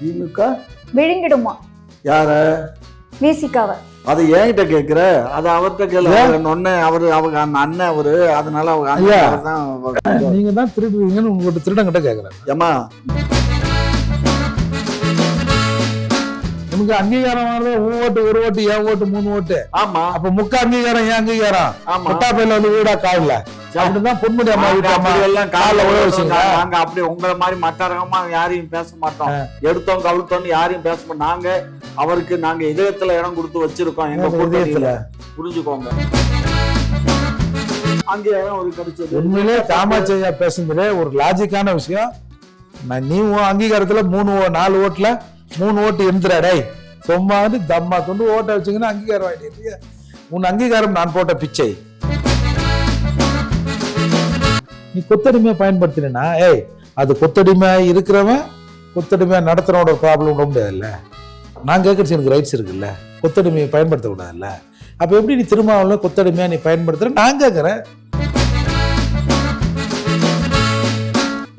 திமுக விழுங்கிடுமா? யார? விசிகாவை அது என்கிட்ட கேக்குற? அது அவர்கிட்ட கேளு. அவர் அவங்க அந்த அண்ணன் அவரு. அதனால அவங்க நீங்க தான் திருடுவீங்கன்னு உங்கள்கிட்ட திருடங்கிட்ட கேக்குறேன். ஏமா அங்கீகாரம் வாங்குறது உன் ஓட்டு ஒரு ஓட்டு என் ஓட்டு மூணு ஓட்டு. ஆமா. அப்ப முக்க அங்கீகாரம் ஏன் அங்கீகாரம். ஆமா. முட்டாப்பையில வந்து வீடா காவில அப்படிதான் பொன்முடி அம்மா வீட்டு அம்மா எல்லாம் கால்ல உழ வச்சீங்க. நாங்க அப்படி உங்களை மாதிரி மட்டரகமா யாரையும் பேச மாட்டோம். எடுத்தோம் கவுத்தோம்னு யாரையும் பேச மாட்டோம். நாங்க அவருக்கு நாங்க இதயத்துல இடம் கொடுத்து வச்சிருக்கோம். எங்க இதயத்துல? புரிஞ்சுக்கோங்க. அங்க இடம் ஒரு கிடைச்சது. உண்மையிலே காமாட்சியா பேசுனதுல ஒரு லாஜிக்கான விஷயம். நீ உன் அங்கீகாரத்துல மூணு நாலு ஓட்டுல மூணு ஓட்டு இருந்துடா டே சும்மா வந்து தம்மா கொண்டு ஓட்டை வச்சுங்கன்னா அங்கீகாரம் வாங்கிட்டு உன் அங்கீகாரம் நான் போட்ட பிச்சை. நீ கொத்தடிமையை பயன்படுத்தினா ஏய் அது கொத்தடிமையா இருக்கிறவன் கொத்தடிமையா நடத்துறவனோட ப்ராப்ளம் விட முடியாதுல்ல. நான் கேட்கறது எனக்கு ரைட்ஸ் இருக்குல்ல. கொத்தடிமையை பயன்படுத்தக்கூடாதுல்ல அப்போ எப்படி நீ திருமாவளவன் கொத்தடிமையாக நீ பயன்படுத்துகிற நான் கேட்குறேன்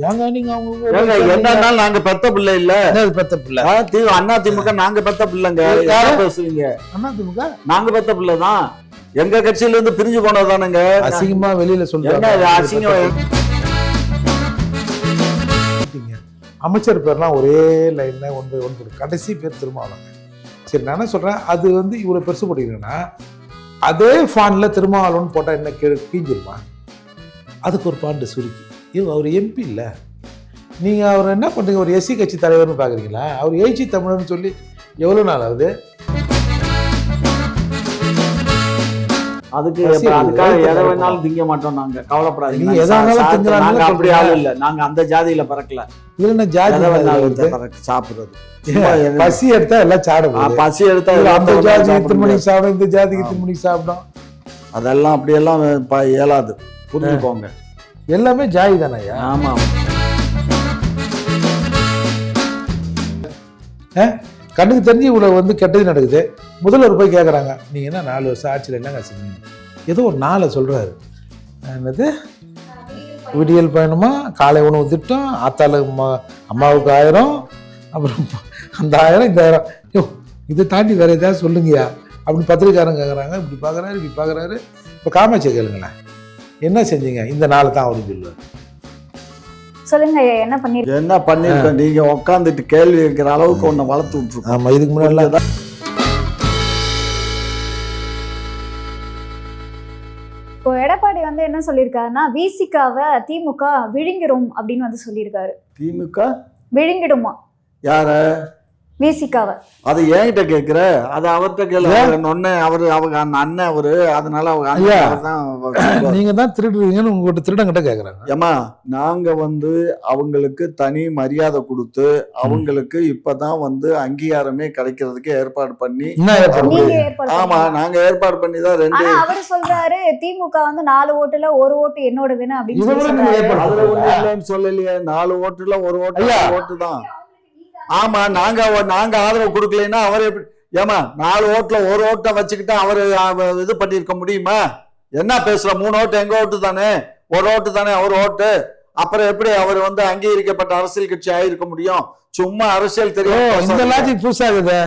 ஏங்க நீங்க அவங்க ஏங்க, என்னன்னாலும் நாங்க பெத்த பிள்ளை இல்ல. பெத்த பிள்ளை? அண்ணா திமுக நாங்க பெத்த பிள்ளைங்க. யாரு? யார பேசுவீங்க அண்ணா திமுக? நாங்க பெத்த பிள்ளை தான். எங்க கட்சியில இருந்து பிரிஞ்சு போனதானுங்க அசிங்கமா வெளியில சொல்றாங்க. அசிங்கம்? அமைச்சர் பேர்லாம் ஒரே லைன்ல ஒன் பை ஒன் போடு கடைசி பேர் திருமாவளவங்க சரி நான் என்ன சொல்றேன்? அது வந்து இவ்வளவு பெருசு போட்டீங்கன்னா அதே ஃபான்ல திருமாவளவன் போட்டா என்ன கீழே கீஞ்சிருமா? அதுக்கு ஒரு பாண்டு சுருக்கி. இது அவர் எம்பி இல்ல. நீங்க அவர் என்ன பண்றீங்க? ஒரு எஸ்சி கட்சி தலைவர்னு பாக்குறீங்களா? அவர் எழுச்சி தமிழர்னு சொல்லி எவ்வளவு நாள் ஆகுது? அதுக்கு அதுக்காக. எதை வேணாலும் திங்க மாட்டோம் நாங்க. கவலைப்படாதீங்க. எதை திங்கலாம்னு நாங்க அப்படி. ஆள் இல்ல. நாங்க அந்த ஜாதியில பிறக்கல. என்ன ஜாதி சாப்பிடுறது. பசி எடுத்தா எல்லாம் சாடும் பசி எடுத்தா அந்த எல்லாத்தையும் ஜாதிக்கு சாப்பிட இத்தனை முடியாது. மணிக்கு சாப்பிடும் இந்த ஜாதிக்கு ஆமா. இத்தனை மணிக்கு சாப்பிடும் அதெல்லாம் அப்படியெல்லாம் இயலாது. புரிஞ்சுக்கோங்க. எல்லாமே ஜாதி தானேயா ஆமா கண்ணுக்கு தெரிஞ்சு இவ்வளவு வந்து கெட்டது நடக்குது. முதல்வர் போய் கேட்குறாங்க நீங்க என்ன நாலு வருஷம் ஆட்சியில் என்னங்க செஞ்சீங்க? ஏதோ ஒரு நாளை சொல்றாரு. என்னது? விடியல் பயணமா? காலை உணவு திட்டம் ஆத்தாளு அம்மா- அம்மாவுக்கு ஆயிரம் அப்புறம் அந்த ஆயிரம் இந்த ஆயிரம். யோ இதை தாண்டி வேற ஏதாவது சொல்லுங்கயா அப்படின்னு பத்திரிக்காரங்க கேட்குறாங்க இப்படி பார்க்குறாரு இப்படி பார்க்குறாரு இப்போ காமாட்சியை கேளுங்களேன். என்ன செஞ்சீங்க? இந்த நாளை தான் அவரு சொல்லுவார் சொல்லுங்க ஐயா, என்ன பண்ணிருக்கீங்க என்ன பண்ணிருக்கோம் நீங்க உட்காந்துட்டு கேள்வி கேட்கிற அளவுக்கு ஒண்ணு வளர்த்து விட்டுருக்கோம். ஆமாம் இதுக்கு முன்னாடி இப்போ எடப்பாடி வந்து என்ன சொல்லியிருக்காருன்னா விசிகாவை திமுக விழுங்கிரும் அப்படின்னு வந்து சொல்லியிருக்காரு திமுக? விழுங்கிடுமா? யார? விசிகாவை அது என்கிட்ட கேக்குற? அது அவர்கிட்ட கேளு. அவர் நொண்ணே அவரு அவங்க அந்த அண்ணன் அவரு. அதனால அவங்க அண்ணன் நீங்க தான் திருடுவீங்கன்னு உங்ககிட்ட திருடங்கிட்ட கேட்குறாங்க ஏமா நாங்க வந்து அவங்களுக்கு தனி மரியாதை கொடுத்து அவங்களுக்கு இப்பதான் வந்து அங்கீகாரமே கிடைக்கிறதுக்கு ஏற்பாடு பண்ணி ஆமா? நாங்க ஏற்பாடு பண்ணி தான் ரெண்டு அவரு சொல்றாரு திமுக வந்து நாலு ஓட்டுல ஒரு ஓட்டு என்னோடதுன்னு அப்படின்னு சொல்லலையே. நாலு ஓட்டுல ஒரு ஓட்டு ஓட்டு தான் ஆமா நாங்க நாங்க ஆதரவு கொடுக்கலைன்னா அவர் எப்படி ஏமா நாலு ஓட்டுல ஒரு ஓட்டை வச்சுக்கிட்டு அவரு அவ- இது பண்ணிருக்க முடியுமா? என்ன பேசுற? மூணு ஓட்டு எங்க ஓட்டு தானே? ஒரு ஓட்டு தானே அவர் ஓட்டு. அப்புறம் எப்படி அவர் வந்து அங்கீகரிக்கப்பட்ட அரசியல் கட்சி ஆயிருக்க முடியும்? சும்மா அரசியல் தெரியும் இந்த லாஜிக் புதுசாகுது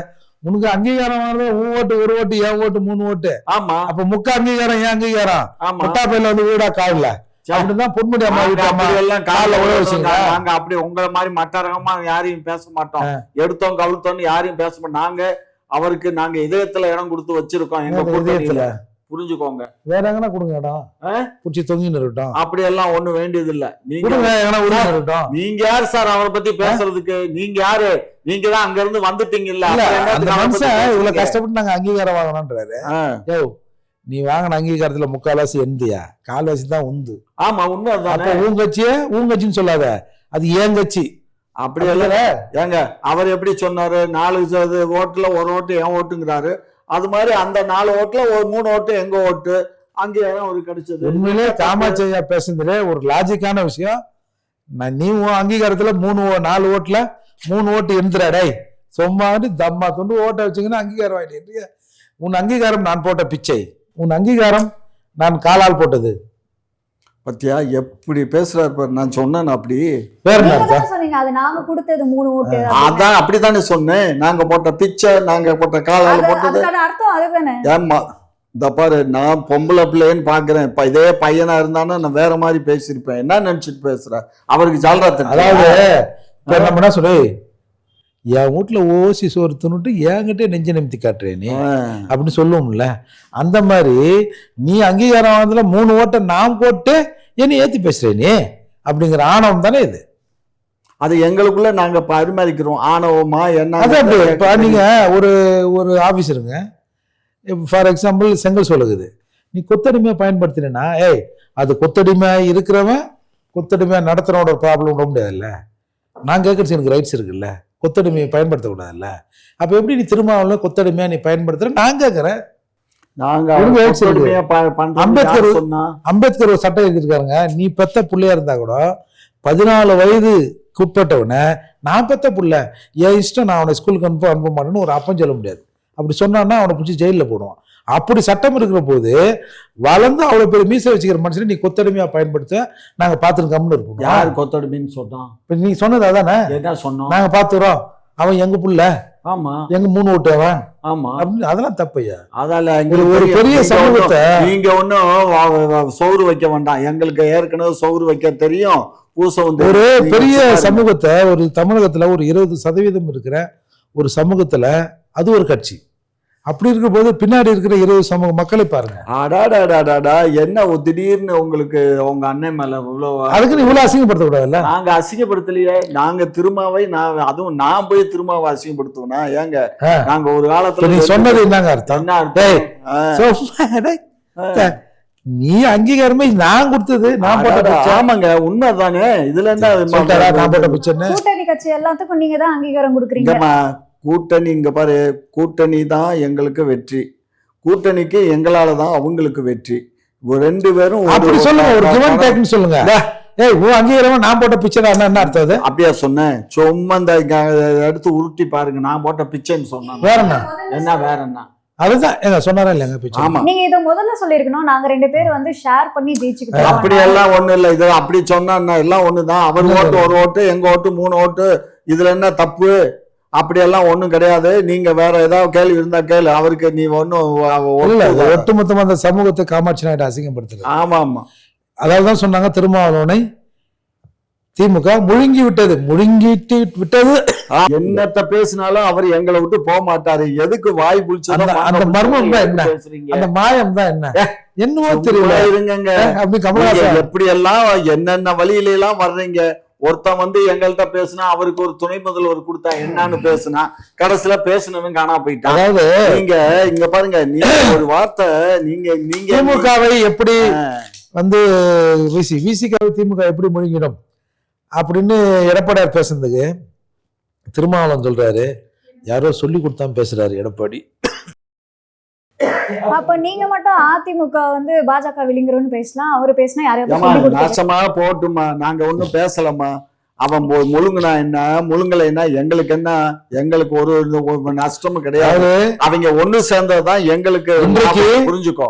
உனக்கு அங்கீகாரம் உன் ஓட்டு ஒரு ஓட்டு என் ஓட்டு மூணு ஓட்டு. ஆமா. அப்ப முக்க அங்கீகாரம் ஏன் அங்கீகாரம்? ஆமா. முட்டாப்பையில வந்து வீடா காவில அப்படிதான் பொன்முடி அம்மா நாங்க வீட்டு அம்மா அப்படி எல்லாம் கால்ல உழ வச்சீங்க. நாங்க அப்படி உங்களை மாதிரி மட்டரகமா யாரையும் பேச மாட்டோம். எடுத்தோம் கவுத்தோம்னு யாரையும் பேச மாட்டோம். நாங்க அவருக்கு நாங்க இதயத்துல இடம் கொடுத்து வச்சிருக்கோம். எங்க இதயத்துல? புரிஞ்சுக்கோங்க. வேற எங்கன்னா கொடுங்க இடம்? ஆ? புடிச்சு தொங்கின்னு இருக்கட்டும். அப்படி எல்லாம் ஒண்ணு வேண்டியது இல்ல நீங்க நீங்க யார் சார் அவரை பத்தி பேசுறதுக்கு? நீங்க யாரு? நீங்க தான் அங்க இருந்து வந்துட்டீங்கல்ல. இல்ல அந்த மனுஷன் இவ்வளவு? கஷ்டப்பட்டு நாங்க அங்கீகாரம் வாங்கணும்ன்றாரு. நீ வாங்கின அங்கீகாரத்துல முக்கால்வாசி எந்தியா கால்வாசி தான் உந்து ஆமா உண்மை அப்ப உன் கட்சியே உன் கட்சின்னு சொல்லாத. அது ஏன் கட்சி. அப்படி எல்லாம் ஏங்க அவர் எப்படி சொன்னாரு? நாலு ஓட்டுல ஒரு ஓட்டு என் ஓட்டுங்கிறாரு. அது மாதிரி அந்த நாலு ஓட்டுல ஒரு மூணு ஓட்டு எங்க ஓட்டு? அங்கே ஒரு கிடைச்சது. உண்மையிலே காமாட்சியா பேசுனதுல ஒரு லாஜிக்கான விஷயம். நான் நீ அங்கீகாரத்துல மூணு நாலு ஓட்டுல மூணு ஓட்டு டேய். சும்மா தம்மா தொண்டு ஓட்ட வச்சீங்கன்னா அங்கீகாரம் வாங்கிட்டு உன் அங்கீகாரம் நான் போட்ட பிச்சை. உன் அங்கீகாரம் நான் காலால் போட்டது. பத்தியா எப்படி பேசுறாரு பாரு நான் சொன்னேன் அப்படி. வேற என்ன நீங்க அர்த்தம்? தானே சொன்னீங்க அது நாங்க கொடுத்தது மூணு ஓட்டு. அதான் அப்படித்தானே சொன்னேன். நாங்க போட்ட பிச்சை நாங்க போட்ட காலால போட்டது. அதுக்கான அர்த்தம் அதுதானே. ஏம்மா இந்த பாரு நான் பொம்பளை பிள்ளைன்னு பாக்குறேன். இப்ப இதே பையனா இருந்தானா நான் வேற மாதிரி பேசியிருப்பேன். என்ன நினைச்சிட்டு பேசுற? அவருக்கு ஜால்ரா அதாவது என்ன சொல்லு என் வீட்டுல ஓசி சோறு தின்னுட்டு என்கிட்ட நெஞ்ச நிமித்தி காட்டுறே நீ. அப்படின்னு சொல்லுவோம்ல. அந்த மாதிரி நீ அங்கீகாரம் வாங்கல மூணு ஓட்டை நான் போட்டு என்னை ஏத்தி பேசுறே நீ. அப்படிங்கிற ஆணவம் தானே இது. அது எங்களுக்குள்ள நாங்க பரிமாறிக்கிறோம். ஆணவமா என்ன இப்போ நீங்க ஒரு ஒரு ஆஃபீஸருங்க ஃபார் எக்ஸாம்பிள் செங்கல் சொல்லுகுது. நீ கொத்தடிமையாக பயன்படுத்தினா ஏய் அது கொத்தடிமையாக இருக்கிறவன் கொத்தடிமையாக நடத்துறவனோட ப்ராப்ளம் விட முடியாதுல்ல நான் கேட்கறது எனக்கு ரைட்ஸ் இருக்குல்ல. கொத்தடிமையை பயன்படுத்தக்கூடாதுல்ல? அப்போ எப்படி நீ திருமாவளவன் கொத்தடிமையாக நீ பயன்படுத்துற? நான் கேட்குறேன் அம்பேத்கர் அம்பேத்கர் ஒரு சட்டம் எழுதியிருக்காருங்க. நீ பெத்த புள்ளையா இருந்தா கூட பதினாலு வயதுக்கு உட்பட்டவனை நான் பெத்த புள்ள. என் இஷ்டம் நான் அவனை ஸ்கூலுக்கு அனுப்ப அனுப்ப மாட்டேன்னு ஒரு அப்பம் சொல்ல முடியாது. அப்படி சொன்னான்னா அவனை பிடிச்சி ஜெயிலில் போடுவான். அப்படி சட்டம் இருக்கிற போது வளர்ந்து அவ்வளோ பெரிய மீசை வச்சுக்கிற மனுஷனை நீ கொத்தடிமையா பயன்படுத்த நாங்கள் பார்த்துட்டு கம்முன்னு இருப்போம் யார் கொத்தடிமைன்னு சொன்னான்? இப்போ நீ சொன்னது அதானே? என்ன சொன்னோம் நாங்கள் பார்த்துறோம் அவன் எங்க புள்ள? ஆமா. எங்க மூணு ஓட்டுவன் ஆமா. அப்படின்னு அதெல்லாம் தப்பையா அதால ஒரு. பெரிய சமூகத்தை நீங்க ஒன்னும் சோறு வைக்க வேண்டாம். எங்களுக்கு ஏற்கனவே சோறு வைக்க தெரியும். பூசம் வந்து ஒரு பெரிய. சமூகத்தை ஒரு தமிழகத்துல ஒரு இருபது சதவீதம் இருக்கிற ஒரு சமூகத்துல அது ஒரு கட்சி. அப்படி இருக்கிற போது பின்னாடி இருக்கிற இருபது சமூக மக்களை பாருங்க. அடாடாடாடாடா என்ன ஒரு திடீர்னு உங்களுக்கு உங்க அண்ணன் மேல இவ்வளவு அதுக்கு இவ்வளவு அசிங்கப்படுத்த கூடாதுல்ல நாங்க அசிங்கப்படுத்தலையே. நாங்க திருமாவை நான் அதுவும் நான் போய் திருமாவை அசிங்கப்படுத்துவேனா? ஏங்க. நாங்க ஒரு காலத்துல நீ சொன்னது என்னங்க அர்த்தம்? நீ அங்கீகாரமே நான் கொடுத்தது நான் போட்ட பிச்சை. ஆமாங்க உண்மைதானே? இதுல என்ன சொல்லிட்டாரா நான் போட்ட பிச்சைன்னு கூட்டணி கட்சி எல்லாத்துக்கும் நீங்க தான் அங்கீகாரம் கொடுக்குறீங்க. கூட்டணி இங்க பாரு கூட்டணி தான் எங்களுக்கு வெற்றி. கூட்டணிக்கு எங்களால தான் அவங்களுக்கு வெற்றி. ரெண்டு பேரும் அப்படி சொல்லுங்க ஒரு கிவன் டேக்னு சொல்லுங்க. ஏய் உன் அங்கீகாரமா நான் போட்ட பிச்சை என்ன அர்த்தம் அது? அப்படியா சொன்னேன். சும்மா இந்த எடுத்து உருட்டி பாருங்க நான் போட்ட பிச்சைன்னு சொன்னேன் வேற என்ன என்ன வேற என்ன அதுதான் ஏங்க சொன்னாரா இல்லைங்க பிச்சை ஆமா. நீங்க இதை முதல்ல சொல்லிருக்கணும் நாங்க ரெண்டு பேர் வந்து ஷேர் பண்ணி ஜெயிச்சுக்கிட்டோம். அப்படி எல்லாம் ஒண்ணு இல்ல. இது அப்படி சொன்னா எல்லாம் ஒண்ணுதான். அவர் ஓட்டு. ஒரு ஓட்டு எங்க ஓட்டு மூணு ஓட்டு. இதுல என்ன தப்பு? அப்படி எல்லாம் ஒண்ணும் கிடையாது. நீங்க வேற ஏதாவது கேள்வி இருந்தா கேளு. அவருக்கு நீ ஒன்னும் இல்ல இது ஒட்டுமொத்தமா அந்த சமூகத்தை காமாட்சி நாயுடு அசிங்கப்படுத்துறது ஆமா ஆமா அதாவது தான் சொன்னாங்க திருமாவளவனை. திமுக முழுங்கி விட்டது. முழுங்கிட்டு விட்டது. என்னத்த பேசினாலும் அவர் எங்களை விட்டு போக மாட்டாரு. எதுக்கு வாய் புளிச்சதோ அந்த- மர்மம் தான் என்ன? அந்த மாயம் தான் என்ன? என்னவோ தெரியல. இருங்கங்க. அப்படி கமலஹாசன். எப்படி எல்லாம் என்னென்ன வழியில எல்லாம் வர்றீங்க? ஒருத்தன் வந்து எங்கள்கிட்ட பேசுனா அவருக்கு ஒரு துணை முதல்வர் கொடுத்தா என்னன்னு பேசுனா கடைசியில பேசுனவன் காணா போயிட்டான். அதாவது நீங்க இங்க பாருங்க நீங்க ஒரு வார்த்தை நீங்க நீங்க திமுகவை எப்படி வந்து விசி விசிகாவை திமுக எப்படி முழுங்கிடும்? அப்படின்னு எடப்பாடியார் பேசுனதுக்கு திருமாவளவன் சொல்றாரு. யாரோ சொல்லி கொடுத்தான் பேசுறாரு எடப்பாடி. அப்ப நீங்க மட்டும் அதிமுக வந்து பாஜக விழுங்குறோம்னு பேசலாம். அவரு பேசினா கொடுத்து நாசமா போட்டுமா நாங்க ஒண்ணும் பேசலம்மா. அவன் முழுங்குனா என்ன? முழுங்கல என்ன? எங்களுக்கு என்ன? எங்களுக்கு ஒரு நஷ்டமும் கிடையாது. அவங்க ஒண்ணு சேர்ந்ததுதான் எங்களுக்கு புரிஞ்சுக்கோ.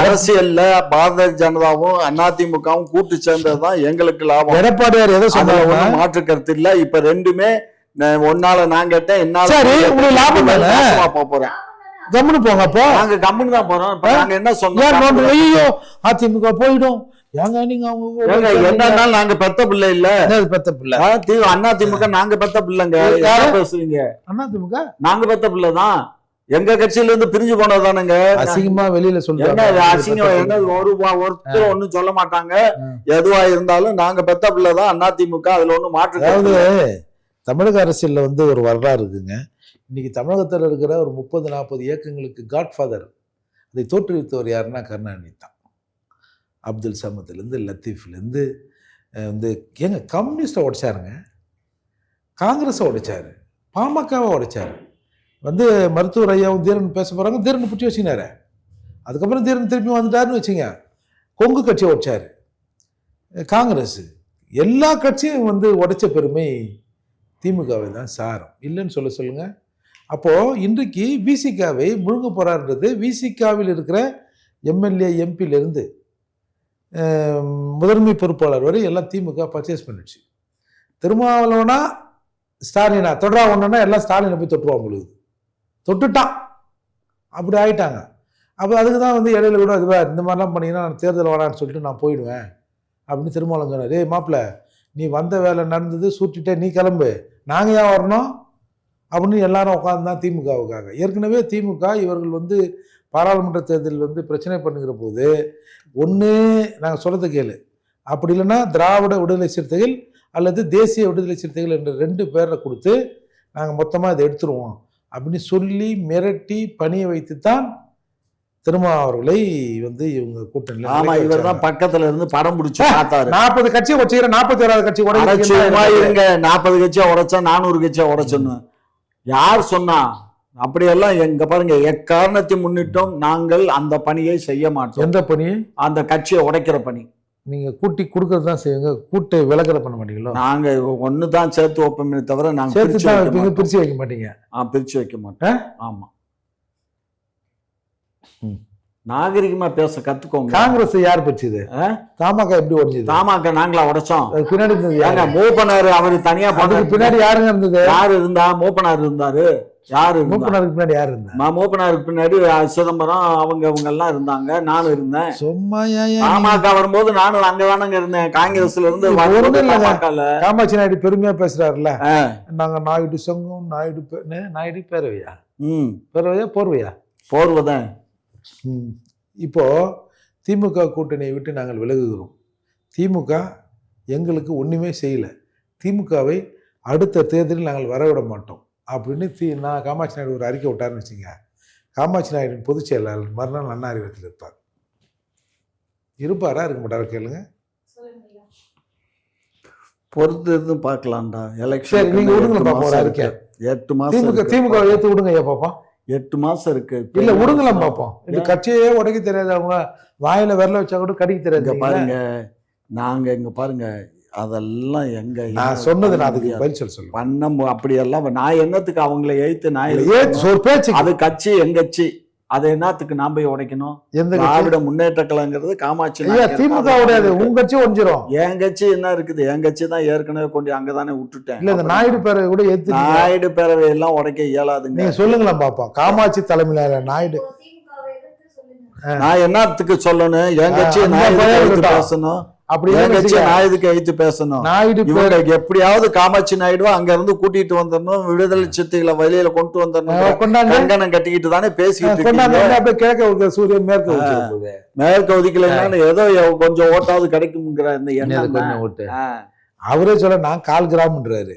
அரசியல்ல பாரதிய ஜனதாவும் அதிமுகவும் கூட்டு சேர்ந்ததுதான் எங்களுக்கு லாபம். எடப்பாடியார் எதை சொன்னாங்க மாற்று கருத்து இல்ல. இப்ப ரெண்டுமே ஒன்னால நான் கேட்டேன் என்னால லாபம் போறேன். கம்முனு போங்க அப்போ நாங்க கம்முன்னு தான் போறோம். நாங்க என்ன சொன்னோம்? ஐயோ அதிமுக போயிடும். ஏங்க நீங்க அவங்க ஏங்க, என்னன்னாலும் நாங்க பெத்த பிள்ளை இல்ல. என்னது பெத்த பிள்ளை? அண்ணா திமுக நாங்க பெத்த பிள்ளைங்க. யாரு? பேசுறீங்க? அதிமுக நாங்க பெத்த பிள்ளை தான். எங்க கட்சியில இருந்து பிரிஞ்சு போனதானுங்க அசிங்கமா வெளியில இது அசிங்கம்? என்ன ஒரு ஒருத்தர் ஒண்ணும் சொல்ல மாட்டாங்க. எதுவா இருந்தாலும் நாங்க பெத்த பிள்ளை தான். அண்ணா திமுக அதுல ஒண்ணும் மாற்று அதாவது. தமிழக அரசியல்ல வந்து ஒரு வரலாறு இருக்குங்க. இன்றைக்கி தமிழகத்தில் இருக்கிற ஒரு முப்பது நாற்பது இயக்கங்களுக்கு காட்ஃபாதர் அதை தோற்றுவித்தவர் யாருன்னா கருணாநிதி தான். அப்துல் சமத்துலேருந்து லத்தீஃப்லேருந்து வந்து ஏங்க கம்யூனிஸ்டை உடைச்சாருங்க. காங்கிரஸை உடைச்சார். பாமகவை உடைச்சார். வந்து மருத்துவர் ஐயாவும் தீரன் பேச போகிறாங்க தீரன் பிடிச்சி வச்சுனாரு அதுக்கப்புறம் தீரன் திருப்பி வந்துட்டாருன்னு வச்சுங்க. கொங்கு கட்சியை உடைச்சார். காங்கிரஸ். எல்லா கட்சியும் வந்து உடைச்ச பெருமை திமுகவை தான் சாரம். இல்லைன்னு சொல்ல சொல்லுங்கள் அப்போ இன்றைக்கு விசிகாவை முழுங்க போறாருன்றது விசிகாவில் இருக்கிற எம்எல்ஏ எம்பியிலிருந்து முதன்மை பொறுப்பாளர் வரை எல்லாம் திமுக பர்ச்சேஸ் பண்ணிடுச்சு. திருமாவளவனா ஸ்டாலினா தொடரா ஒன்றுனா எல்லாம் ஸ்டாலினை போய் தொட்டுருவான் பொழுது. தொட்டுட்டான். அப்படி ஆயிட்டாங்க. அப்போ அதுக்கு தான் வந்து இடையில கூட இதுவா இந்த மாதிரிலாம் பண்ணீங்கன்னா நான் தேர்தல் வேணான்னு சொல்லிட்டு நான் போயிடுவேன் அப்படின்னு திருமாவளவன் சொன்னார். ஏய் மாப்பிள்ள நீ வந்த வேலை நடந்தது சுட்டிட்டே நீ கிளம்பு. நாங்கள் ஏன் வரணும்? அப்படின்னு எல்லாரும் உட்காந்து தான் திமுகவுக்காக. ஏற்கனவே திமுக இவர்கள் வந்து பாராளுமன்ற தேர்தலில் வந்து பிரச்சனை பண்ணுகிற போது ஒன்று நாங்கள் சொல்கிறது கேளு. அப்படி இல்லைன்னா திராவிட விடுதலை சிறுத்தைகள் அல்லது தேசிய விடுதலை சிறுத்தைகள் என்ற ரெண்டு பேரை கொடுத்து நாங்கள் மொத்தமாக இதை எடுத்துருவோம் அப்படின்னு சொல்லி மிரட்டி பணிய வைத்து தான் திருமா அவர்களை வந்து இவங்க கூட்டணியில் ஆமா இவர் தான் பக்கத்துல இருந்து படம் பிடிச்சு பார்த்தாரு. நாற்பது கட்சி வச்சுக்கிற நாற்பத்தி ஓராவது கட்சி உடைச்சு நாற்பது கட்சியா உடைச்சா நானூறு கட்சியா உடைச்சோன்னு. யார் சொன்னா? அப்படியெல்லாம் எங்க பாருங்க எக்காரணத்தை முன்னிட்டும் நாங்கள் அந்த பணியை செய்ய மாட்டோம். எந்த பணி? அந்த கட்சியை உடைக்கிற பணி. நீங்க கூட்டி கொடுக்கறது தான் செய்வீங்க கூட்டு விலகல பண்ண மாட்டீங்களோ? நாங்க ஒண்ணுதான் சேர்த்து வைப்போமே தவிர நாங்க சேர்த்து தான் வைக்க வைப்பீங்க. பிரிச்சு வைக்க மாட்டீங்க. ஆ, பிரிச்சு வைக்க மாட்டோம். ஆமா. ம். நாகரிகமா பேச கத்துக்கோங்க. காங்கிரஸ் யார் பிரிச்சது ஆ? தமாக எப்படி உடஞ்சது தமாக்க நாங்களா உடைச்சோம். பின்னாடி இருந்தது? மூப்பனார் அவரு தனியா பண்ணாரு பின்னாடி யாருங்க இருந்தது? யாரு இருந்தா? மூப்பனார் இருந்தாரு. யாரு மூப்பனருக்கு பின்னாடி யாரு இருந்தா? மூப்பனாருக்கு பின்னாடி சிதம்பரம் அவங்க அவங்க எல்லாம் இருந்தாங்க. நானும் இருந்தேன். சும்மா பாமக வரும்போது நானும் அங்க தானங்க இருந்தேன். காங்கிரஸ்ல இருந்து. காமாட்சி நாயுடு பெருமையா பேசுறாருல்ல. ஆ, நாங்க நாயுடு சங்கம் நாயுடு? நாயுடு பேரவையா? ம். பேரவையா போர்வையா? போர்வதான் ம். இப்போ திமுக கூட்டணியை விட்டு நாங்கள் விலகுகிறோம். திமுக எங்களுக்கு ஒன்றுமே செய்யலை. திமுகவை அடுத்த தேர்தலில் நாங்கள் வரவிட மாட்டோம். அப்படின்னு தி நான் காமாட்சி நாயுடு ஒரு அறிக்கை விட்டாருன்னு வச்சுங்க காமாட்சி நாயுடின் பொதுச் செயலாளர் மறுநாள் அண்ணா அறிவத்தில் இருப்பார். இருப்பாரா? இருக்க மாட்டாரா? கேளுங்க. பொறுத்து இருந்து பார்க்கலாம்டா. எலெக்ஷன் நீங்க விடுங்களேன் பாப்போம் ஒரு அறிக்கை. எட்டு மாசம் திமுக. திமுக ஏத்து விடுங்க ஐயா பாப்போம் எட்டு மாசம் இருக்கு இல்ல விடுங்களேன் பாப்போம் இந்த ஏன்? கட்சியே உடைக்க தெரியாது அவங்க வாயில விரல வச்சா கூட கடிக்க தெரியாது பாருங்க நாங்க இங்க பாருங்க அதெல்லாம் எங்க நான் சொன்னது நான் அதுக்கு. பதில் சொல்ல சொல்லுவேன் பண்ண அப்படியெல்லாம் நான் என்னத்துக்கு அவங்கள எழுத்து நான் ஏத்து? ஒரு பேச்சு அது கட்சி எங்க கட்சி அதை என்னத்துக்கு நான் போய் உடைக்கணும்? எந்த திராவிட முன்னேற்ற கழகங்கிறது காமாட்சி திமுக உடையாது. உங்க கட்சி ஒஞ்சிரும் என் கட்சி என்ன இருக்குது? என் கட்சி தான் ஏற்கனவே கொண்டு அங்கதானே விட்டுட்டேன். இல்ல இந்த நாயுடு பேரை கூட ஏத்து நாயுடு பேரவை எல்லாம் உடைக்க இயலாதுங்க. நீங்க சொல்லுங்களேன் பாப்போம் காமாட்சி தலைமையில நாயுடு. நான் என்னத்துக்கு சொல்லணும்? என் கட்சி நான். பேசணும். அப்படி என் கட்சி இல்லைன்னு நான் எதுக்கு எழுத்து பேசணும். நாயுடு எப்படியாவது காமாட்சி நாயுடுவா அங்க இருந்து கூட்டிட்டு வந்துடணும் விடுதலை சிறுத்தைகளை வெளியில கொண்டு வந்துடணும் கங்கணம் கட்டிக்கிட்டு தானே பேசிக்கிட்டு அப்படியே கிழக்க சூரியன் மேற்க மேற்கு ஒதுக்கலைன்னா ஏதோ கொஞ்சம் ஓட்டாவது கிடைக்குங்கிற இந்த எண்ணம். ஓட்டு. அவரே சொல்ல நான் கால் கிராம்ன்றாரு.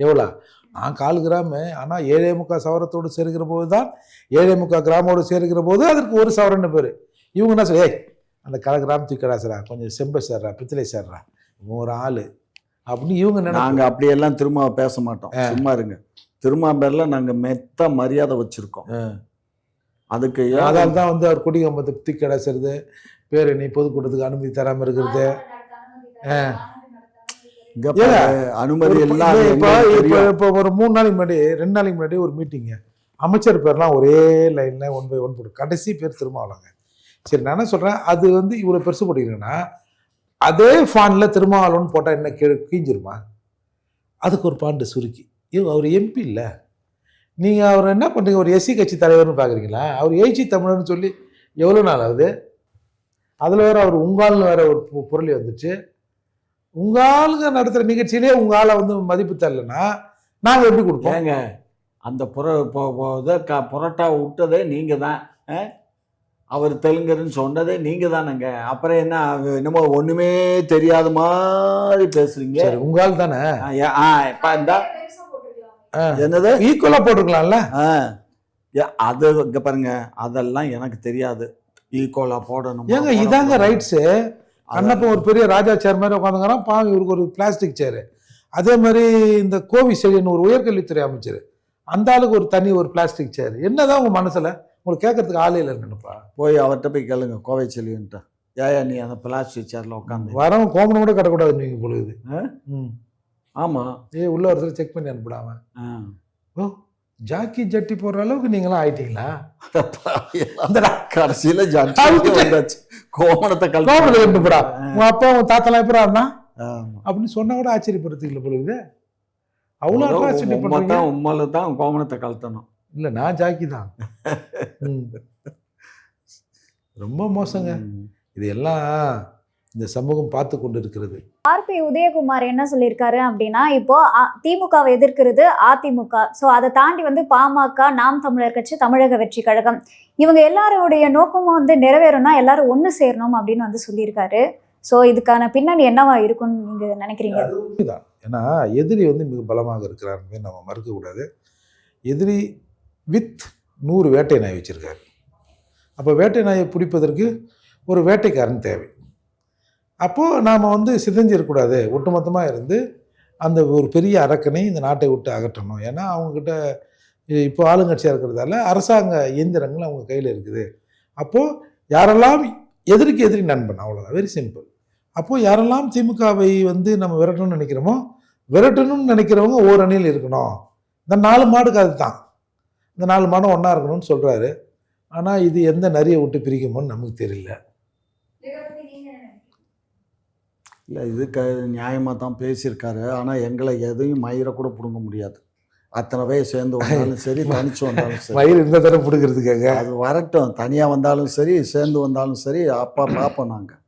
எவ்வளோ? நான் கால் கிராமு. ஆனால் ஏழே முக்கால் சவரத்தோடு சேர்க்கிற போது தான் ஏழே முக்கால் கிராமோடு சேர்க்கிற போது அதற்கு ஒரு சவரன்னு பேர். இவங்க என்ன சொல்ல ஏய் அந்த கால் கிராம் தூக்கடா சார் கொஞ்சம் செம்பை சேர்றா பித்தளை சேர்றா. இவன் ஒரு ஆள். அப்படின்னு இவங்க நாங்க நினைப்பாங்க அப்படியெல்லாம் திரும்ப பேச மாட்டோம். சும்மா இருங்க. திரும்ப பேர்ல நாங்க மெத்த மரியாதை வச்சிருக்கோம். அதுக்கு ஏன் அதனால தான் வந்து அவர் குடிகம்பத்தை தூக்கடா செய்றது பேரணி பொதுக்கூட்டத்துக்கு அனுமதி தராமல் இருக்கிறது. அனுமதி எல்லாம் இப்போ ஒரு மூணு நாளைக்கு முன்னாடி ரெண்டு நாளைக்கு முன்னாடி ஒரு மீட்டிங்கு அமைச்சர் பேர்லாம் ஒரே லைனில் ஒன் பை ஒன் போட்டு கடைசி பேர் திருமாவளவங்க. சரி நான் என்ன சொல்கிறேன் அது வந்து இவ்வளோ பெருசு போட்டிங்கன்னா அதே ஃபாண்டில் திருமாவளவன் போட்டால் என்ன கீழே கீஞ்சிருமா? அதுக்கு ஒரு பாண்டு சுருக்கி. ஐயோ அவர் எம்பி இல்லை. நீங்கள் அவர் என்ன பண்ணுறீங்க ஒரு எஸ்சி கட்சி தலைவர்னு பார்க்குறீங்களா அவர் எழுச்சி தமிழர்னு சொல்லி எவ்வளோ நாள் ஆகுது? அதில் வேறு அவர் உங்கால்னு வேற ஒரு பொ- பொருளி வந்துச்சு. உங்காளுங்க நடத்துகிற நிகழ்ச்சியிலே உங்க வந்து மதிப்பு தரலன்னா நாங்கள் எப்படி கொடுப்போம்? ஏங்க அந்த புற பொ- க- புரோட்டா விட்டதே நீங்கள் தான் ஆ? அவர் தெலுங்கர்னு சொன்னதே நீங்க தானேங்க. அப்புறம் என்ன என்னமோ ஒண்ணுமே தெரியாத மாதிரி பேசுறீங்க. சரி உங்க ஆள் தானே? ஆ, இப்ப இந்த என்னது? ஈக்குவலாக போட்டிருக்கலாம்ல? அது இங்க பாருங்க அதெல்லாம் எனக்கு தெரியாது. ஈக்குவலா போடணும் ஏங்க இதாங்க ரைட்ஸு கண்ணப்பன் ஒரு பெரிய ராஜா சேர் மாதிரி உட்காந்துங்கிறான் பாவம் இவருக்கு ஒரு பிளாஸ்டிக் சேரு அதே மாதிரி இந்த கோவி செழியன் ஒரு உயர்கல்வித்துறை அமைச்சர். அந்த ஆளுக்கு ஒரு தனி ஒரு பிளாஸ்டிக் சேர் என்னதான் உங்க மனசுல? உங்களுக்கு கேட்கறதுக்கு ஆளே இல்லைன்னு நினைப்பா. போய் அவர்கிட்ட போய் கேளுங்க கோவை செல்வின்ட்ட. ஏயா நீ அந்த பிளாஸ்டிக் சேர்ல உட்காந்து வரவன் கோமனம் கூட கட்டக்கூடாது நீங்க பொழுது? ம். ஆமா. ஏ உள்ள ஒருத்தர் செக் பண்ணி அனுப்பிடாம. ஆ. ஓ ஜாக்கி ஜட்டி போடுற அளவுக்கு நீங்களாம் ஆயிட்டீங்களா? கடைசியில வந்தாச்சு. கோமணத்தை கழட்டு. கண்டுபிடா உன் அப்பா உன் தாத்தாலாம் எப்படா இருந்தான் ஆமா. அப்படின்னு சொன்னா கூட ஆச்சரியப்படுறதுக்கு இல்லை பொழுது. அவ்வளோ அட்ராசிட்டி தான் உம்மால தான் கோமணத்தை கழட்டணும். இல்ல நான் ஜாக்கி தான். ரொம்ப மோசங்க. ம். இது எல்லாம் இந்த சமூகம் பார்த்து கொண்டு இருக்கிறது ஆர்பி உதயகுமார் என்ன சொல்லியிருக்காரு அப்படின்னா இப்போ அ- திமுகவை எதிர்க்கிறது அதிமுக. ஸோ அதை தாண்டி வந்து பாமக நாம் தமிழர் கட்சி தமிழக வெற்றி கழகம். இவங்க எல்லாருடைய நோக்கமும் வந்து நிறைவேறும்னா எல்லாரும் ஒன்று சேரணும் அப்படின்னு வந்து சொல்லியிருக்காரு. ஸோ இதுக்கான பின்னணி என்னவா இருக்கும்னு நீங்க நினைக்கிறீங்க? உண்மைதான். ஏன்னா எதிரி வந்து மிக பலமாக இருக்கிறாருன்னு நம்ம மறுக்கக்கூடாது. எதிரி வித் நூறு வேட்டை நாய் வச்சுருக்காரு. அப்போ வேட்டை நாயை பிடிப்பதற்கு ஒரு வேட்டைக்காரன் தேவை. அப்போது நாம் வந்து சிதைஞ்சிடக்கூடாது ஒட்டுமொத்தமாக இருந்து அந்த ஒரு பெரிய அரக்கனை இந்த நாட்டை விட்டு அகற்றணும். ஏன்னா அவங்கக்கிட்ட இப்போ ஆளுங்கட்சியாக இருக்கிறதால அரசாங்க இயந்திரங்கள் அவங்க கையில் இருக்குது. அப்போது யாரெல்லாம் எதிரிக்கு எதிரி நண்பன் அவ்வளோதான் வெரி சிம்பிள் அப்போது யாரெல்லாம் திமுகவை வந்து நம்ம விரட்டணும்னு நினைக்கிறோமோ விரட்டணும்னு நினைக்கிறவங்க ஓரணியில் இருக்கணும். இந்த நாலு மாடுக்கு அது தான் இந்த நாலு மாடும் ஒன்றா இருக்கணும்னு சொல்கிறாரு ஆனால் இது எந்த நரியை விட்டு பிரிக்குமோன்னு நமக்கு தெரியல. இல்ல இது க நியாயமாக தான் பேசியிருக்காரு. ஆனால் எங்களை எதையும் மயிரை கூட பிடுங்க முடியாது. அத்தனை பேர் சேர்ந்து வந்தாலும் சரி தனிச்சு வந்தாலும் சரி. வயிறு இந்த தடவை பிடிக்கிறதுக்காக அது வரட்டும். தனியாக வந்தாலும் சரி சேர்ந்து வந்தாலும் சரி அப்பா பார்ப்போம் நாங்கள்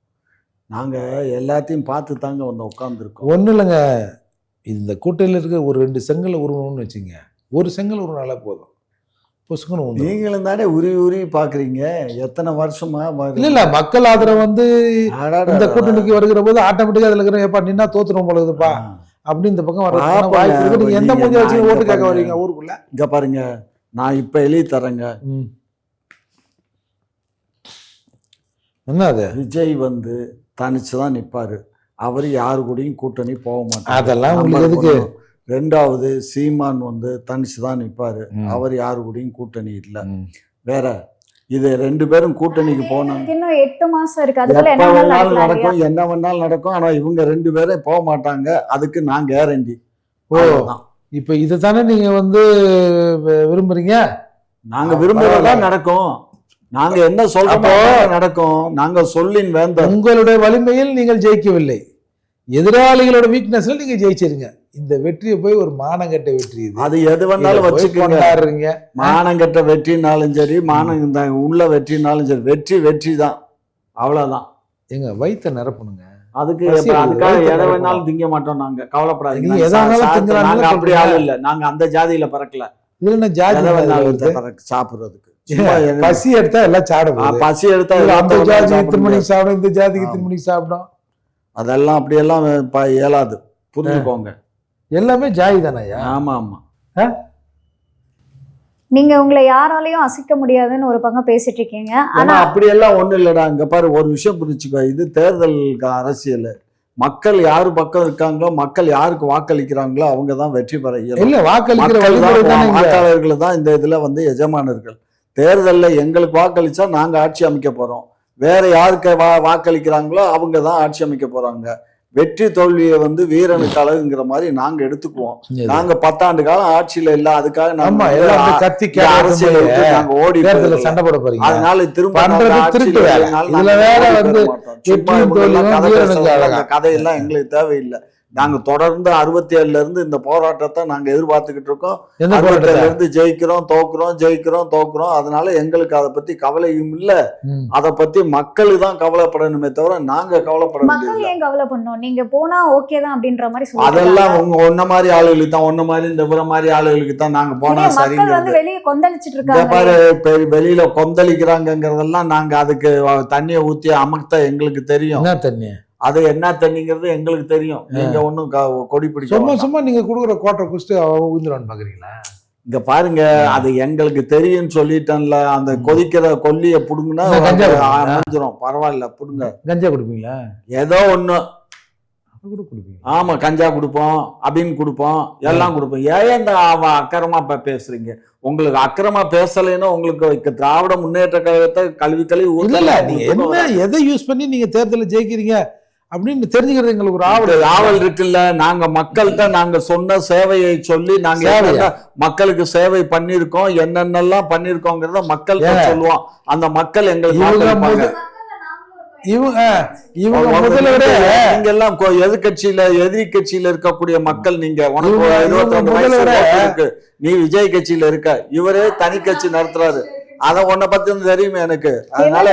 நாங்கள் எல்லாத்தையும் பார்த்து தாங்க வந்து உட்காந்துருக்கோம் ஒன்றும் இல்லைங்க. இந்த கூட்டையில் இருக்க ஒரு ரெண்டு செங்கலை உருவணும்னு வச்சுங்க. ஒரு செங்கல் உருவனால போதும். பொசுக்கணும் நீங்களும் தானே உருவி உருவி பார்க்குறீங்க எத்தனை வருஷமா வரு- இல்லை இல்லை மக்கள் ஆதரவு வந்து. இந்த கூட்டணிக்கு வருகிற போது ஆட்டோமேட்டிக்காக அதில் இருக்கிற எப்பா நின்னா தோத்துரும் ஆ. அப்படி இந்த பக்கம் வர. வாய்ப்பு இருக்கு நீங்க எந்த மூஞ்சி வச்சு ஓட்டு கேட்க. வரீங்க ஊருக்குள்ள இங்க பாருங்க நான் இப்ப எழுதி தரேங்க. என்ன அது விஜய் வந்து தனிச்சு தான் நிப்பாரு அவர் யாரு கூடயும் கூட்டணி போக மாட்டார் அதெல்லாம் உங்களுக்கு எதுக்கு ரெண்டாவது சீமான் வந்து தனிச்சு தான் நிப்பாரு. ம். அவர் யாரு கூடயும் கூட்டணி இல்ல. வேற இது ரெண்டு பேரும் கூட்டணிக்கு போனாங்க இன்னும் எட்டு மாசம் இருக்கு. அதுக்குள்ள எப்ப என்ன வேணாலும்? நடக்கும் என்ன வேணாலும் நடக்கும். ஆனா இவங்க ரெண்டு பேரும் போக மாட்டாங்க. அதுக்கு நான் கேரண்டி ஓ. இப்ப இதை தானே நீங்க வந்து விரும்புறீங்க? நாங்க விரும்புறதா. நடக்கும். நாங்க என்ன சொல்றோமோ நடக்கும். நாங்க சொல்லின் வேந்தர். உங்களுடைய வலிமையில் நீங்கள் ஜெயிக்கவில்லை. எதிராளிகளோட வீக்னஸ்ல நீங்க ஜெயிச்சிருங்க. இந்த வெற்றியை போய் ஒரு மானங்கட்ட வெற்றி அது எது வேணாலும் வச்சுக்கோங்க. மானங்கெட்ட வெற்றினாலும் சரி மானம் உள்ள வெற்றினாலும் சரி வெற்றி வெற்றி தான் அவ்வளவுதான். எங்க வயித்தை நிரப்பணுங்க. அதுக்கு அதுக்காக எதை. வேணாலும் திங்க மாட்டோம் நாங்க. கவலைப்படாதீங்க. நீங்க அப்படி. ஆள் இல்ல. நாங்க அந்த ஜாதியில பிறக்கல. இதுல என்ன ஜாதி சாப்பிடுறதுக்கு. பசி எடுத்தா எல்லாம் போகுது. பசி எடுத்தா அந்த வேணாலும் ஜாதி சாப்பிட இத்தனை முடியாது. மணிக்கு சாப்பிடும் இந்த ஜாதிக்கு ஆமா. இத்தனை மணிக்கு சாப்பிடும். அதெல்லாம் அப்படியெல்லாம் ப- இயலாது. புரிஞ்சுக்கோங்க. எல்லாமே ஜாதி தானயா ஆமா ஆமா. நீங்க உங்களை யாராலையும் அசைக்க முடியாதுன்னு ஒரு பக்கம் பேசிட்டு இருக்கீங்க. ஆனா அப்படியெல்லாம் ஒண்ணும் இல்லடா. இங்க பாரு ஒரு விஷயம் புரிச்சுக்கோ இது தேர்தல் அரசியல். மக்கள் யாரு பக்கம் இருக்காங்களோ மக்கள் யாருக்கு வாக்களிக்கிறாங்களோ அவங்க தான் வெற்றி பெற இயலும். இல்ல வாக்களிக்கிற தான் இந்த இதுல வந்து எஜமானர்கள். தேர்தல்ல எங்களுக்கு வாக்களிச்சா நாங்க ஆட்சி அமைக்க போறோம். வேற யாருக்கு வா வாக்களிக்கிறாங்களோ அவங்க தான் ஆட்சி அமைக்க போறாங்க. வெற்றி தோல்வியை வந்து வீரனுக்கு அழகுங்கிற மாதிரி நாங்க எடுத்துக்குவோம். நாங்க பத்தாண்டு காலம் ஆட்சியில இல்ல அதுக்காக நாங்க ஆமா வந்து எல்லாம் ஆ- அப்படியே கத்தி இந்த அரசியலை நாங்க ஓடி. சண்டை போட போறீங்க. அதனால திரும்ப கதையெல்லாம் எங்களுக்கு தேவையில்லை. நாங்க தொடர்ந்து அறுபத்தி ஏழுல இருந்து இந்த போராட்டத்தை நாங்க எதிர்பார்த்துக்கிட்டு இருக்கோம். இருந்து ஜெயிக்கிறோம் தோக்குறோம் ஜெயிக்கிறோம் தோக்குறோம். அதனால எங்களுக்கு அதை பத்தி கவலையும் இல்ல. அதை பத்தி மக்களுக்கு தான் கவலைப்படணுமே தவிர நாங்க கவலைப்பட மக்கள் ஏன் கவலை பண்ணோம் நீங்க போனா ஓகே தான் அப்படின்ற மாதிரி அதெல்லாம். உங்க ஒன்ன மாதிரி ஆளுகளுக்கு தான் ஒன்ன மாதிரி இந்த புற மாதிரி ஆளுகளுக்கு தான் நாங்க போனா மக்கள் வந்து வெளியே கொந்தளிச்சிட்டு இருக்காங்க. வெளியில கொந்தளிக்கிறாங்கங்கிறதெல்லாம் நாங்க அதுக்கு தண்ணியை ஊத்தி அமர்த்த எங்களுக்கு தெரியும். என்ன தண்ணி? அது என்ன தண்ணிங்கிறது எங்களுக்கு தெரியும். நீங்க ஒண்ணும் கொடி பிடிக்க சும்மா. சும்மா நீங்க கொடுக்குற கோட்டை அவ ஊந்துறான்னு பாக்குறீங்களா? இங்க பாருங்க அது எங்களுக்கு தெரியும்னு சொல்லிட்டேன்ல. அந்த கொதிக்கிற கொல்லிய புடுங்கினா என்ன கஞ்சா அது குடிப்பீங்களா? அமைஞ்சிரும் பரவாயில்ல புடுங்க. கஞ்சா குடிப்பீங்களா? ஏதோ ஒண்ணு. ஆமா கஞ்சா கொடுப்போம் அப்படின்னு கொடுப்போம் எல்லாம் கொடுப்போம். ஏன் இந்த இப்ப பேசுறீங்க? உங்களுக்கு அக்கிரமா பேசலைன்னா உங்களுக்கு திராவிட முன்னேற்ற கழகத்தை கல்வி கல்வி என்ன எதை யூஸ் பண்ணி நீங்க தேர்தலில் ஜெயிக்கிறீங்க? அப்படின்னு தெரிஞ்சுக்கிறது எங்களுக்கு ஒரு ஆவல். ஆவல் இருக்குல்ல நாங்க மக்கள்கிட்ட நாங்க சொன்ன சேவையை சொல்லி நாங்க மக்களுக்கு சேவை பண்ணிருக்கோம் என்னென்னலாம் பண்ணிருக்கோங்கிறத மக்கள்கிட்ட ஏங்க? சொல்லுவோம். அந்த மக்கள் எங்களுக்கு இவங்க இவங்க இவங்க உங்க முதல்வரே நீங்க- எல்லாம் கொ- எதிர்க்கட்சியில எதிரி கட்சியில இருக்கக்கூடிய மக்கள் நீங்க உனக்கு இருபத்தி நீ விஜய் கட்சியில இருக்க. இவரே தனி கட்சி நடத்துறாரு. அத உன்னை பத்தி வந்து தெரியுமே எனக்கு. அதனால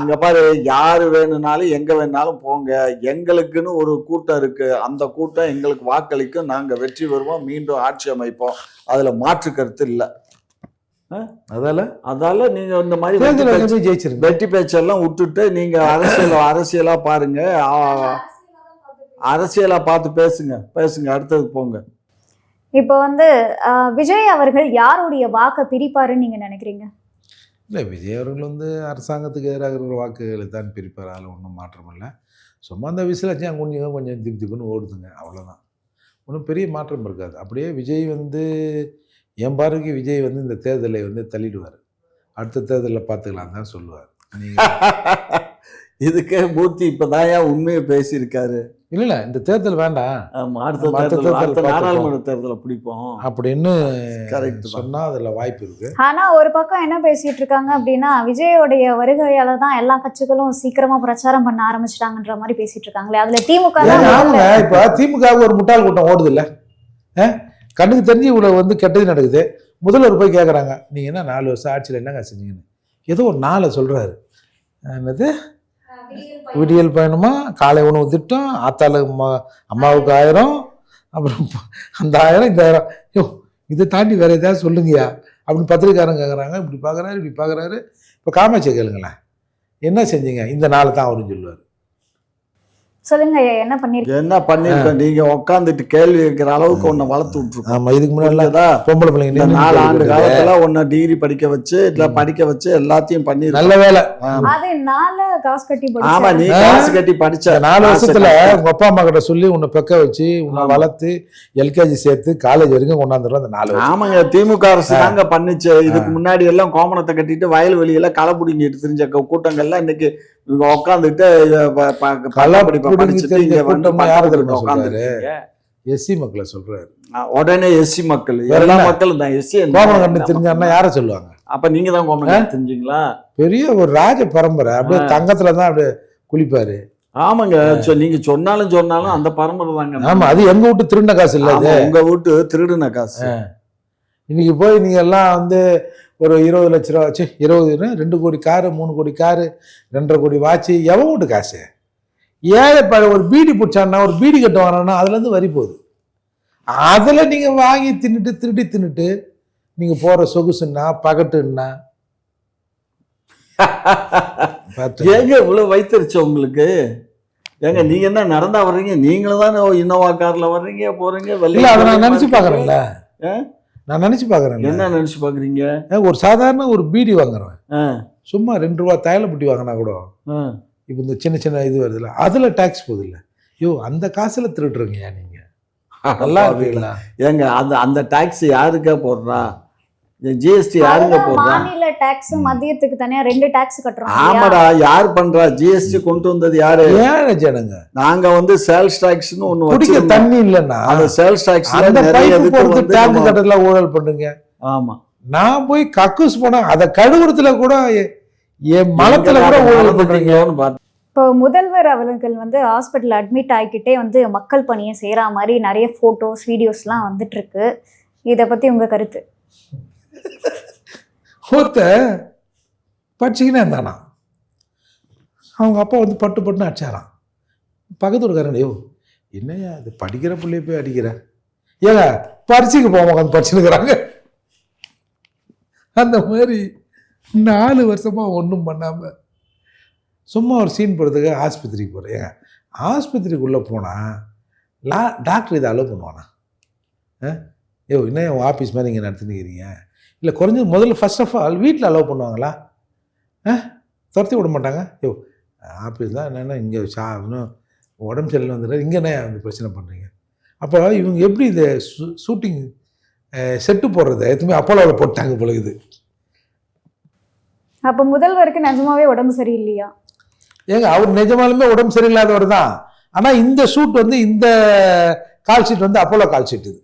இங்க பாரு யாரு வேணும்னாலும் எங்க வேணாலும் போங்க. எங்களுக்குன்னு ஒரு கூட்டம் இருக்கு. அந்த கூட்டம் எங்களுக்கு வாக்களிக்கும். நாங்க வெற்றி பெறுவோம். மீண்டும் ஆட்சி அமைப்போம். அதுல மாற்று கருத்து இல்ல. அதால? அதால நீங்க இந்த மாதிரி ஜெயிச்சிருங்க. வெட்டி பேச்செல்லாம் விட்டுட்டு நீங்க அரசியல் அரசியலா பாருங்க. அரசியலா பார்த்து பேசுங்க. பேசுங்க. அடுத்தது போங்க. இப்போ வந்து விஜய் அவர்கள் யாருடைய வாக்கை பிரிப்பாருன்னு நீங்க நினைக்கிறீங்க? இல்லை விஜய் அவர்கள் வந்து அரசாங்கத்துக்கு எதிராக இருக்கிற வாக்குகளை தான் பிரிப்பார். அதில் ஒன்றும் மாற்றம் இல்லை. சும்மா அந்த விசிலாச்சும் கொஞ்சம் கொஞ்சம் திப்தி திப்புன்னு ஓடுதுங்க. அவ்வளோதான் ஒன்றும் பெரிய மாற்றம் இருக்காது. அப்படியே விஜய் வந்து என் பார்வைக்கு விஜய் வந்து இந்த தேர்தலை வந்து தள்ளிடுவார். அடுத்த தேர்தலில் பார்த்துக்கலாம் தான் சொல்லுவார். நீங்கள் இதுக்கே மூர்த்தி இப்பதான் ஏன் உண்மையை பேசியிருக்காரு. இல்லை இல்லை இந்த தேர்தல் வேண்டாம். அடுத்த. நாடாளுமன்ற தேர்தலை பிடிப்போம். அப்படின்னு கரெக்ட் தான். சொன்னால் அதில் வாய்ப்பு இருக்குது ஆனா ஒரு பக்கம் என்ன பேசிட்டு இருக்காங்க அப்படின்னா விஜயோடைய வருகையால தான் எல்லா கட்சிகளும் சீக்கிரமா பிரச்சாரம் பண்ண ஆரம்பிச்சிட்டாங்கன்ற மாதிரி பேசிட்டு இருக்காங்களே. அதுல திமுக இப்போ திமுகவுக்கு ஒரு முட்டாள் கூட்டம் ஓடுது இல்ல கண்ணுக்கு தெரிஞ்சு இவ்வளோ வந்து கெட்டது நடக்குது. முதல்வர் போய் கேட்குறாங்க நீங்கள் என்ன நாலு வருஷம் ஆட்சியில் என்னங்க செஞ்சீங்கன்னு? ஏதோ ஒரு நாளை சொல்கிறாரு என்னது? விடியல் பயணமா? காலை உணவு திட்டம் ஆத்தாளு அம்மா அம்மாவுக்கு ஆயிரம் அப்புறம் அந்த ஆயிரம் இந்த ஆயிரம். யோ இதை தாண்டி வேற ஏதாவது சொல்லுங்கயா அப்படின்னு பத்திரிக்காரங்க கேட்குறாங்க இப்படி பார்க்குறாரு இப்படி பார்க்குறாரு இப்போ காமாட்சி கேளுங்களேன். என்ன செஞ்சீங்க? இந்த நாள் தான் அவருன்னு சொல்லுவார். சொல்லுங்க ஐயா என்ன பண்ணிருக்கீங்க? என்ன பண்ணிருக்க நீங்க உட்காந்துட்டு கேள்வி கேட்கிற அளவுக்கு உன்னை வளர்த்து விட்டுருக்கோம். ஆமாம் இதுக்கு முன்னாடி? பொம்பளை பிள்ளைங்க நாலு ஆண்டு. காலத்துல உன்னை டிகிரி படிக்க வச்சு இல்ல படிக்க வச்சு எல்லாத்தையும் பண்ணி நல்ல வேலை. அது நாள காசு கட்டி ஆமா நீ? காசு கட்டி படிச்ச நாலு வருஷத்துல. உங்க அப்பா அம்மா கிட்ட சொல்லி உன்னை பெக்க வச்சு உன்னை ஆமா. வளர்த்து எல்கேஜி சேர்த்து காலேஜ் வரைக்கும் கொண்டாந்துடும் அந்த நாலு வருஷம். ஆமாங்க திமுக அரசு தாங்க பண்ணுச்சு. இதுக்கு முன்னாடி எல்லாம் கோமணத்தை கட்டிட்டு வயல்வெளியில களை பிடிங்கிட்டு தெரிஞ்ச கூட்டங்கள்லாம் இன்னைக்கு இவங்க உட்காந்துட்டு உட்கார்ந்துருக்கீங்க. எஸ்சி மக்களை சொல்றாரு. உடனே எஸ்சி மக்கள் எல்லா? மக்களும் தான். எஸ்சி கண்டு தெரிஞ்சாருன்னா யாரை சொல்லுவாங்க? அப்ப நீங்க தான் கோமணம் தெரிஞ்சீங்களா? பெரிய ஒரு ராஜ பரம்பரை. அப்படியே. தங்கத்துல தான் அப்படியே குளிப்பாரு. ஆமாங்க. நீங்க சொன்னாலும் சொன்னாலும் அந்த பரம்பரை தாங்க. ஆமா அது எங்க வீட்டு திருண்ட காசு இல்ல உங்க வீட்டு திருடுன காசு. இன்னைக்கு போய் நீங்க எல்லாம் வந்து ஒரு இருபது லட்ச ரூபா வச்சு இருபது ரெண்டு கோடி காரு மூணு கோடி காரு ரெண்டரை கோடி வாட்சி எவன் வீட்டு காசு? ஏழை ப ஒரு பீடி பிடிச்சான்னா ஒரு பீடி கட்ட வாங்கினா அதுலேருந்து வரி போகுது. அதில் நீங்கள் வாங்கி தின்னுட்டு திருடி தின்னுட்டு நீங்கள் போகிற சொகுசுன்னா பகட்டுன்னா ஏங்க இவ்வளவு வைத்தறிச்சு உங்களுக்கு? ஏங்க நீங்க என்ன நடந்தா வர்றீங்க? நீங்களும் தானே இன்னோவா கார்ல வர்றீங்க இல்லை அதை நான் நினச்சி. பார்க்குறேன்ல. ஆ? நான் நினச்சி பார்க்குறேன்ல என்ன நினைச்சு பாக்குறீங்க? ஒரு சாதாரண ஒரு பீடி வாங்குறேன் சும்மா ரெண்டு ரூபா தைலப்பட்டி வாங்கினா கூட. இப்போ இந்த சின்ன சின்ன இது வருதுல்ல அதில் டேக்ஸ் போகுது இல்லை ஐயோ அந்த காசில் திருடுறீங்கயா நீங்கள் நல்லா இருக்கீங்களா? ஏங்க அந்த அந்த டாக்ஸ் யாருக்கா போடுறா? ஜிஎஸ்டி யாருங்க போடுறா? மாநில டாக்ஸ் மத்தியத்துக்கு தனியா ரெண்டு டாக்ஸ் கட்டுறோம்? ஆமாடா யார் பண்றா? ஜிஎஸ்டி கொண்டு வந்தது யாரு? ஏழை ஜனங்க? நாங்க வந்து சேல்ஸ் டாக்ஸ்னு ஒண்ணு குடிக்க தண்ணி இல்லைன்னா அந்த சேல்ஸ் டாக்ஸ்ல அந்த பைப்பு போறது டேங்க் கட்டத்துல ஊழல் பண்ணுங்க. ஆமா. நான் போய் கக்கூஸ் போனேன் அதை கழுவுறதுல கூட என் மலத்துல கூட ஊழல் பண்றீங்க. நடந்துட்டீங்களோன்னு பார்த்தேன். இப்போ முதல்வர் அவர்கள் வந்து ஹாஸ்பிட்டல் அட்மிட் ஆகிக்கிட்டே வந்து மக்கள் பணியை செய்யற மாதிரி நிறைய போட்டோஸ் வீடியோஸ்லாம் வந்துட்டு இருக்கு. இதை பத்தி உங்க கருத்து? ஒருத்த படிச்சுக்கினே இருந்தானா? அவங்க அப்பா வந்து பட்டு பட்டுன்னு அடிச்சாரான் பக்கத்து இருக்காரங்க ஐயோ என்னய்யா அது படிக்கிற பிள்ளைய போய் அடிக்கிற? ஏங்க பரிசுக்கு போவோம் உட்காந்து படிச்சுருக்கிறாங்க அந்த மாதிரி நாலு வருஷமாக ஒன்றும் பண்ணாமல் சும்மா ஒரு சீன் போடுறதுக்கு ஆஸ்பத்திரிக்கு போகிறேன் ஏங்க ஆஸ்பத்திரிக்குள்ளே போனால் லா டாக்டர் இதை அலோவ் பண்ணுவானா? ஆ? ஐயோ என்ன உன் ஆஃபீஸ் மாதிரி இங்கே நடத்தினுக்கிறீங்க இல்லை குறைஞ்சது முதல்ல ஃபர்ஸ்ட் ஆஃப் ஆல் வீட்டில் அலோவ் பண்ணுவாங்களா? ஆ? துரத்தி விட மாட்டாங்க? ஐயோ ஆஃபீஸ் தான் என்னென்னா இங்கே சா இன்னும் உடம்பு சரியில்லை வந்துடுற இங்கே என்ன வந்து பிரச்சனை பண்ணுறீங்க அப்போ இவங்க எப்படி இதை ஷூட்டிங் செட்டு போடுறத? எதுவுமே அப்போலோவில் போட்டாங்க போல இது. அப்ப முதல்வருக்கு நிஜமாவே உடம்பு சரியில்லையா? ஏங்க அவர் நிஜமாலுமே உடம்பு சரியில்லாதவர் தான். ஆனால் இந்த ஷூட் வந்து இந்த கால் ஷீட் வந்து அப்போலோ கால் ஷீட் இது.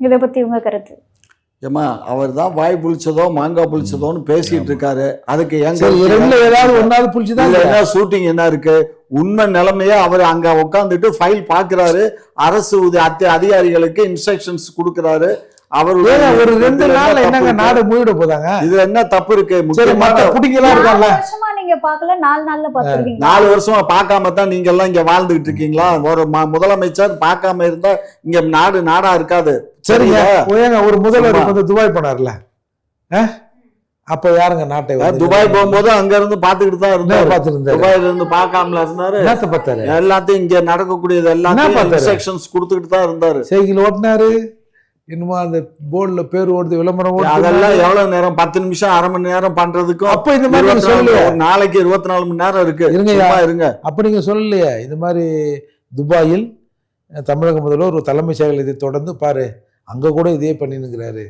இதை பத்தி உங்க கருத்து? ஏமா அவர் தான் வாய் புளிச்சதோ மாங்காய் புளிச்சதோன்னு பேசிட்டு இருக்காரு. அதுக்கு எங்க ரெண்டுல ஏதாவது ஒன்னாவது புடிச்சுதான் இதுல என்ன ஷூட்டிங் என்ன இருக்கு? உண்மை நிலைமைய அவர் அங்க உட்காந்துட்டு ஃபைல் பாக்குறாரு அரசு உத- அத்தி- அதிகாரிகளுக்கு இன்ஸ்ட்ரக்ஷன்ஸ் கொடுக்கறாரு. அவர் ஒரு ரெண்டு தப்பு என்னங்க? நாடு மூடிட போதாங்க இதுல என்ன தப்பு இருக்கு? சரி முக்கியமான நீங்க பாக்கல நாலு நாள்ல பாத்துருவீங்க நாலு வருஷமா பார்க்காம தான் நீங்க எல்லாம் இங்க வாழ்ந்துகிட்டு இருக்கீங்களா? ஒரு முதலமைச்சர் பார்க்காம இருந்தா இங்க நாடு நாடா இருக்காது. சரிங்க. ஒரு முதல்வர். வந்து துபாய் போனார்ல? அப்ப யாருங்க நாட்டை துபாய் போகும்போது அங்க இருந்து பாத்துக்கிட்டு தான் இருந்தாரு. பார்த்துட்டு இருந்தாரு துபாயில இருந்து பார்க்காமல இருந்தாரு. பார்த்தாரு. எல்லாத்தையும் இங்க நடக்கக்கூடியது எல்லாத்தையும்? இன்ஸ்ட்ரக்ஷன்ஸ் கொடுத்துக்கிட்டு தான் இருந்தாரு. சைக்கிள் ஓட்டினாரு. என்னமோ அந்த போர்டுல பேர் ஓடுது விளம்பரம் ஓடுது. அதெல்லாம் எவ்வளவு நேரம்? பத்து நிமிஷம் அரை மணி நேரம் பண்றதுக்கும் அப்ப இந்த மாதிரி நாலு- சொல்லலையே. நாளைக்கு இருபத்தி நாலு மணி நேரம் இருக்கு. இருங்கய்யா. சும்மா இருங்க. அப்ப நீங்க சொல்லலையே. இந்த மாதிரி துபாயில் தமிழக முதல்வர் ஒரு தலைமைச் செயலகத்தை தொடர்ந்து பாரு அங்க கூட இதே பண்ணினுங்கிறாரு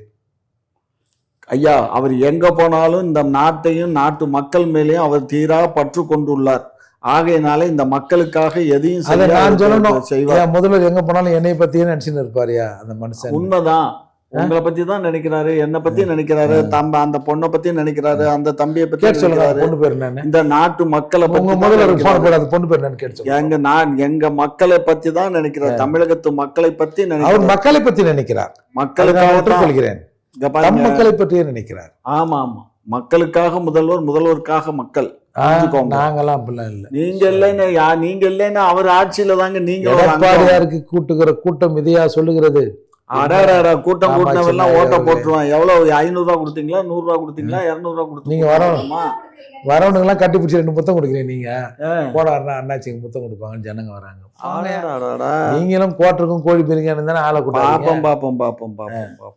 ஐயா அவர் எங்க போனாலும் இந்த நாட்டையும் நாட்டு மக்கள் மேலேயும் அவர் தீரா பற்று கொண்டுள்ளார். ஆகையினால இந்த மக்களுக்காக எதையும் அதை நான் சொல்லணும். செய்வார். முதல்வர் எங்க போனாலும் என்னைய பத்தியே நினைச்சுன்னு இருப்பாருயா அந்த மனுஷன். உண்மைதான். உங்களை பத்தி தான் நினைக்கிறாரு என்னை பத்தி நினைக்கிறாரு தம்ப அந்த பொண்ணை பத்தி நினைக்கிறாரு அந்த தம்பியை பத்தி நினைக்கிறாரு. பொண்ணு பேர் இந்த நாட்டு மக்களை உங்க அந்த பொண்ணு பேர் கேட்டு எங்க நான் எங்க மக்களை பத்தி தான் நினைக்கிறார். தமிழகத்து மக்களை பத்தி அவர் மக்களை பத்தி நினைக்கிறார். மக்களுக்காக ஒற்றுக்கொள்கிறேன் பாருங்க. மக்களை பற்றியே நினைக்கிறார். ஆமா ஆமா. மக்களுக்காக முதல்வர் முதல்வருக்காக மக்கள். நாங்கெல்லாம் அப்படிலாம் இல்ல. நீங்க இல்லைன்னு யா நீங்க இல்லைன்னு அவர் ஆட்சியில தாங்க நீங்க. எடப்பாடியாருக்கு கூட்டுகிற கூட்டம் இதையா சொல்லுகிறது? அடாடாடா, கூட்டம் சின்ன ஓட்ட போட்டுருவான் எவ்வளவு? ஐநூறு ரூபா கொடுத்தீங்களா? நூறு ரூபா கொடுத்தீங்களா? இருநூறு ரூபா கொடுத்தீங்களா? நீங்க வரணும். வரவனுங்க எல்லாம் கட்டி பிடிச்சி ரெண்டு முத்தம் கொடுக்குறீங்க நீங்க. ஆ. போனாருன்னா அண்ணாச்சிங்க முத்தம் கொடுப்பாங்கன்னு ஜனங்க வராங்க. நீங்களும் கோட்டருக்கும் கோழி பிரியாணி தானே ஆளை கூட்டாங்க பாப்போம் பாப்போம் பாப்போம் பாப்போம் பாப்போம்.